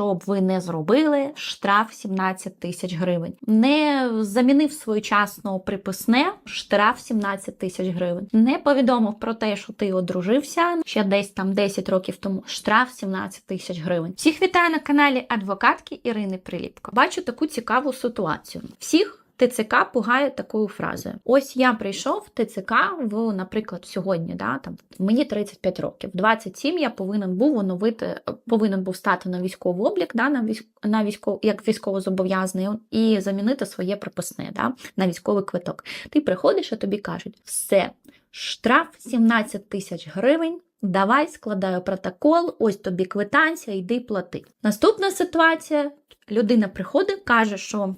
що б ви не зробили, штраф 17 тисяч гривень. Не замінив своєчасно приписне, штраф 17 тисяч гривень. Не повідомив про те, що ти одружився ще десь там 10 років тому. Штраф 17 тисяч гривень. Всіх вітаю на каналі адвокатки Ірини Приліпко. Бачу таку цікаву ситуацію. Всіх. ТЦК пугає такою фразою. Ось я прийшов в ТЦК в, наприклад, сьогодні, да, там мені 35 років. В 27 я повинен був оновити, повинен був стати на військовий облік, да, на військ, на військов, як військовозобов'язаний і замінити своє приписне да, на військовий квиток. Ти приходиш, і тобі кажуть, все, штраф 17 тисяч гривень. Давай складаю протокол, ось тобі квитанція, йди плати. Наступна ситуація: людина приходить, каже, що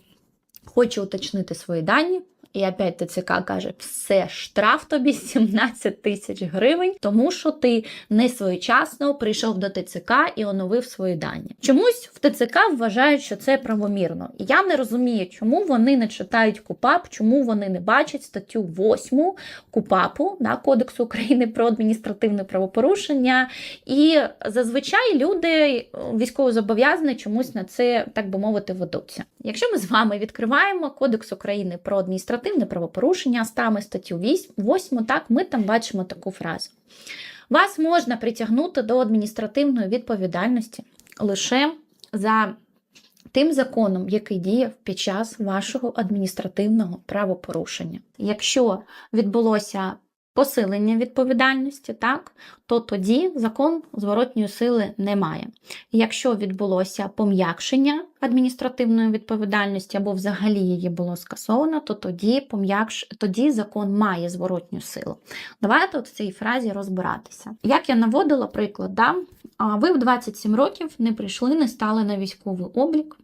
хоче уточнити свої дані. І опять ТЦК каже, все, штраф тобі 17 тисяч гривень, тому що ти не своєчасно прийшов до ТЦК і оновив свої дані. Чомусь в ТЦК вважають, що це правомірно. І я не розумію, чому вони не читають КУПАП, чому вони не бачать статтю 8 КУПАПу да, Кодексу України про адміністративне правопорушення. І зазвичай люди військовозобов'язані чомусь на це, так би мовити, ведуться. Якщо ми з вами відкриваємо Кодекс України про адміністративне правопорушення, стами статтю 8, так ми там бачимо таку фразу. Вас можна притягнути до адміністративної відповідальності лише за тим законом, який діяв під час вашого адміністративного правопорушення. Якщо відбулося посилення відповідальності, так, то тоді закон зворотньої сили не має. Якщо відбулося пом'якшення адміністративної відповідальності або взагалі її було скасовано, то тоді пом'якш... тоді закон має зворотню силу. Давайте от в цій фразі розбиратися. Як я наводила приклад, да? ви в 27 років не прийшли, не стали на військовий облік,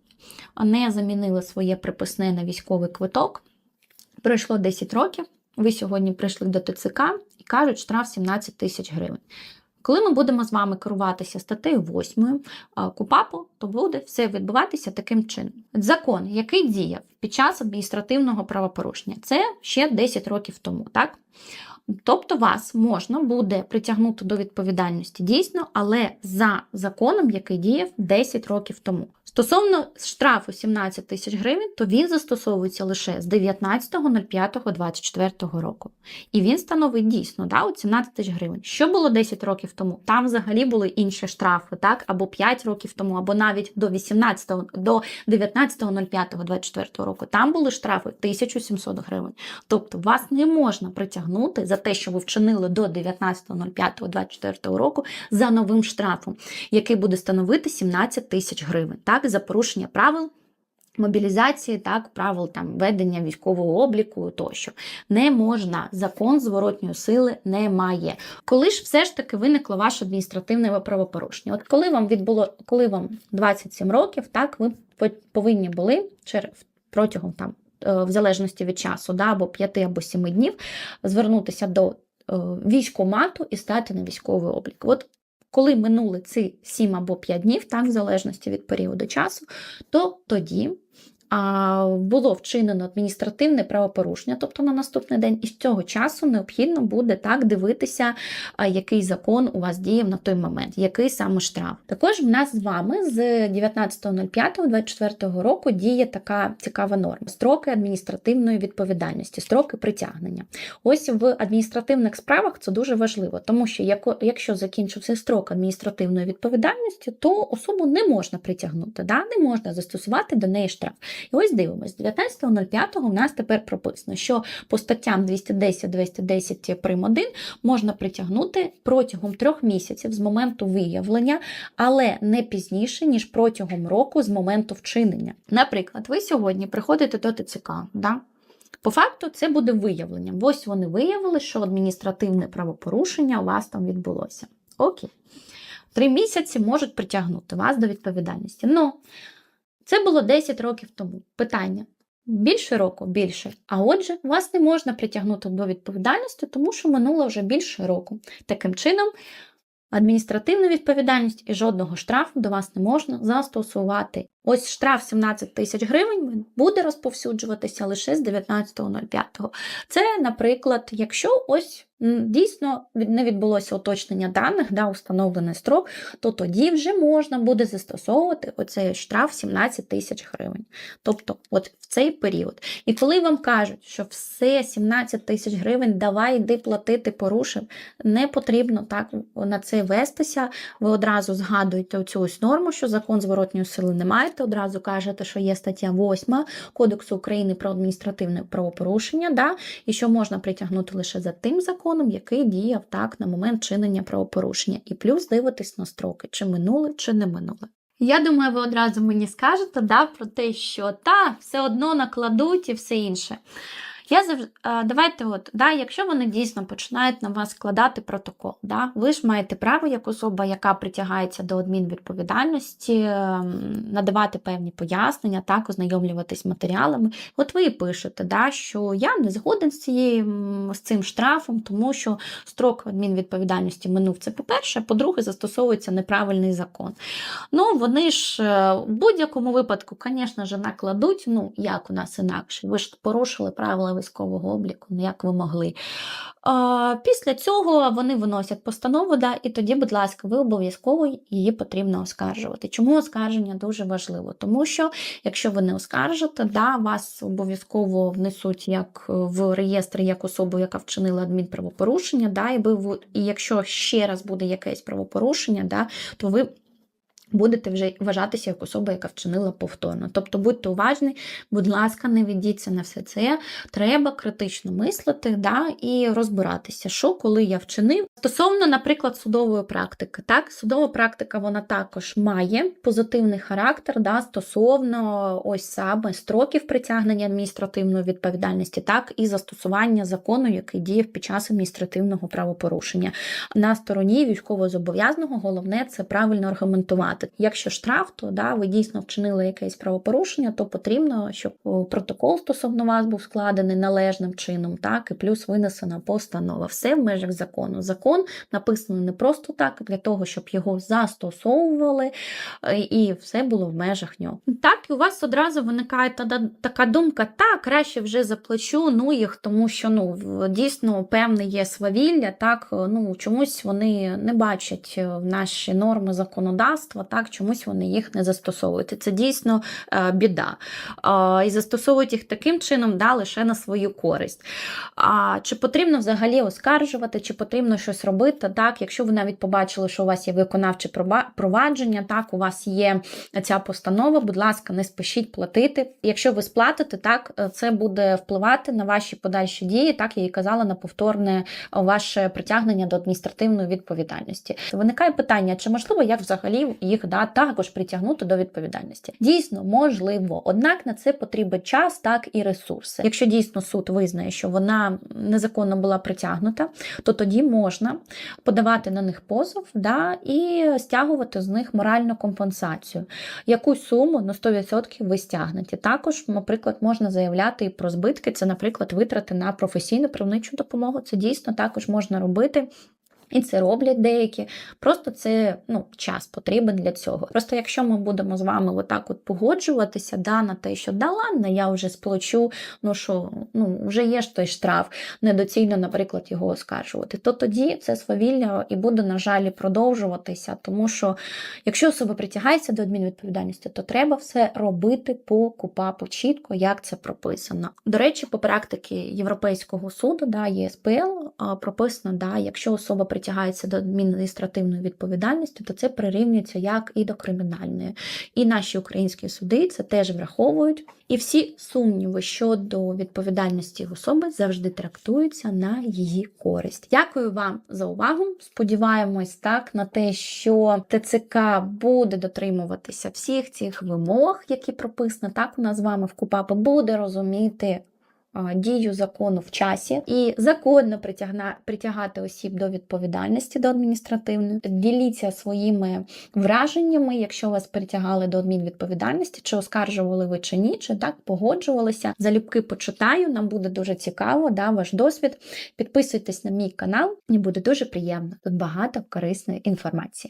не замінили своє приписне на військовий квиток. Пройшло 10 років. Ви сьогодні прийшли до ТЦК і кажуть, штраф 17 тисяч гривень. Коли ми будемо з вами керуватися статтею 8 КУПАПу, то буде все відбуватися таким чином. Закон, який діяв під час адміністративного правопорушення, це ще 10 років тому, так? Тобто вас можна буде притягнути до відповідальності дійсно, але за законом, який діяв 10 років тому. Стосовно штрафу 17 тисяч гривень, то він застосовується лише з 19.05.24 року. І він становить дійсно да, от 17 тисяч гривень. Що було 10 років тому? Там взагалі були інші штрафи, так? або 5 років тому, або навіть до 18 до 19.05.24 року. Там були штрафи 1700 гривень. Тобто вас не можна притягнути за те, що ви вчинили до 19.05.24 року за новим штрафом, який буде становити 17 тисяч гривень. Так? за порушення правил. Мобілізації, так, правил там ведення військового обліку тощо не можна. Закон зворотньої сили немає. Коли ж все ж таки виникло ваше адміністративне правопорушення? От коли вам відбуло, коли вам 27 років, так ви повинні були протягом там, в залежності від часу, да, або 5 або 7 днів, звернутися до е, військомату і стати на військовий облік. От коли минули ці 7 або 5 днів, так, в залежності від періоду часу, то тоді було вчинено адміністративне правопорушення, тобто на наступний день, і з цього часу необхідно буде так дивитися, який закон у вас діяв на той момент, який саме штраф. Також в нас з вами з 19.05.24 року діє така цікава норма: строки адміністративної відповідальності, строки притягнення. Ось в адміністративних справах це дуже важливо, тому що якщо закінчився строк адміністративної відповідальності, то особу не можна притягнути, да? не можна застосувати до неї штраф. І ось дивимось, 19.05 у нас тепер прописано, що по статтям 210-210 прим. 1 можна притягнути протягом трьох місяців з моменту виявлення, але не пізніше, ніж протягом року з моменту вчинення. Наприклад, ви сьогодні приходите до ТЦК. Да? По факту, це буде виявленням. Ось вони виявили, що адміністративне правопорушення у вас там відбулося. Окей. Три місяці можуть притягнути вас до відповідальності. Ну, це було 10 років тому. Питання. Більше року більше. А отже, вас не можна притягнути до відповідальності, тому що минуло вже більше року. Таким чином, адміністративну відповідальність і жодного штрафу до вас не можна застосувати. Ось штраф 17 тисяч гривень буде розповсюджуватися лише з 19.05. Це, наприклад, якщо ось дійсно не відбулося уточнення даних, да, установлений строк, то тоді вже можна буде застосовувати оцей штраф 17 тисяч гривень. Тобто, от в цей період. І коли вам кажуть, що все 17 тисяч гривень, давай йди платити порушив, не потрібно так на це вестися. Ви одразу згадуєте оцю ось норму, що закон зворотньої сили не маєте. Одразу кажете, що є стаття 8 Кодексу України про адміністративне правопорушення, да, і що можна притягнути лише за тим законом, який діяв так на момент чинення правопорушення. І плюс дивитись на строки, чи минули, чи не минули. Я думаю, ви одразу мені скажете да, про те, що та все одно накладуть і все інше. Я завжди, давайте, от, да, якщо вони дійсно починають на вас складати протокол, да, ви ж маєте право, як особа, яка притягається до адмінвідповідальності, ем, надавати певні пояснення, так, ознайомлюватись матеріалами. От ви і пишете, да, що я не згоден з, цією, з цим штрафом, тому що строк адмінвідповідальності минув це по-перше, по-друге, застосовується неправильний закон. Ну, вони ж е, в будь-якому випадку, звісно ж, накладуть, ну, як у нас інакше. Ви ж порушили правила військового обліку, ну як ви могли. А, після цього вони виносять постанову, да, і тоді, будь ласка, ви обов'язково її потрібно оскаржувати. Чому оскарження дуже важливо? Тому що, якщо ви не оскаржите, да, вас обов'язково внесуть як в реєстр як особу, яка вчинила адмінправопорушення, да, і, ви, і якщо ще раз буде якесь правопорушення, да, то ви будете вже вважатися як особа, яка вчинила повторно. Тобто будьте уважні, будь ласка, не ведіться на все це. Треба критично мислити да, і розбиратися, що коли я вчинив. Стосовно, наприклад, судової практики. Так, судова практика вона також має позитивний характер да, стосовно ось саме строків притягнення адміністративної відповідальності, так і застосування закону, який діяв під час адміністративного правопорушення. На стороні військовозобов'язаного головне це правильно аргументувати. Якщо штраф, то да, ви дійсно вчинили якесь правопорушення, то потрібно, щоб протокол стосовно вас був складений належним чином, так, і плюс винесена постанова. Все в межах закону. Закон написаний не просто так, для того, щоб його застосовували, е, і все було в межах нього. Так, і у вас одразу виникає та- така думка: так, краще вже заплачу, ну їх, тому що ну дійсно певне є свавілля, так ну чомусь вони не бачать е, наші норми законодавства, так чомусь вони їх не застосовують. Це дійсно е, біда. І застосовують їх таким чином, да, лише на свою користь. А чи потрібно взагалі оскаржувати, чи потрібно щось робити? Так, якщо ви навіть побачили, що у вас є виконавче провадження, так, у вас є ця постанова, будь ласка, не спішіть платити. Якщо ви сплатите, так, е, це буде впливати на ваші подальші дії, так я і казала, на повторне ваше притягнення до адміністративної відповідальності. Виникає питання, чи можливо як взагалі їх да, також притягнути до відповідальності? Дійсно, можливо, однак на це потрібен час, так і ресурси. Якщо дійсно суд визнає, що вона незаконно була притягнута, то тоді можна подавати на них позов да, і стягувати з них моральну компенсацію. Якусь суму на 100% ви стягнете. Також, наприклад, можна заявляти і про збитки, це, наприклад, витрати на професійну правничу допомогу. Це дійсно також можна робити. І це роблять деякі. Просто це ну, час потрібен для цього. Просто якщо ми будемо з вами отак от погоджуватися да, на те, що да ладно, я вже сплачу, ну що, ну вже є ж той штраф, недоцільно, наприклад, його оскаржувати, то тоді це свавілля і буде, на жаль, продовжуватися. Тому що якщо особа притягається до адмінвідповідальності, то треба все робити по КУПАПу чітко, як це прописано. До речі, по практиці Європейського суду, да, ЄСПЛ, прописано, да, якщо особа притягається до адміністративної відповідальності, то це прирівнюється як і до кримінальної. І наші українські суди це теж враховують. І всі сумніви щодо відповідальності особи завжди трактуються на її користь. Дякую вам за увагу. Сподіваємось так на те, що ТЦК буде дотримуватися всіх цих вимог, які прописані так у нас з вами в КУПАПі, буде розуміти дію закону в часі і законно притягати осіб до відповідальності до адміністративної. Діліться своїми враженнями, якщо вас притягали до адмінвідповідальності, чи оскаржували ви чи ні, чи так погоджувалися. Залюбки почитаю, нам буде дуже цікаво, да, ваш досвід. Підписуйтесь на мій канал, мені буде дуже приємно. Тут багато корисної інформації.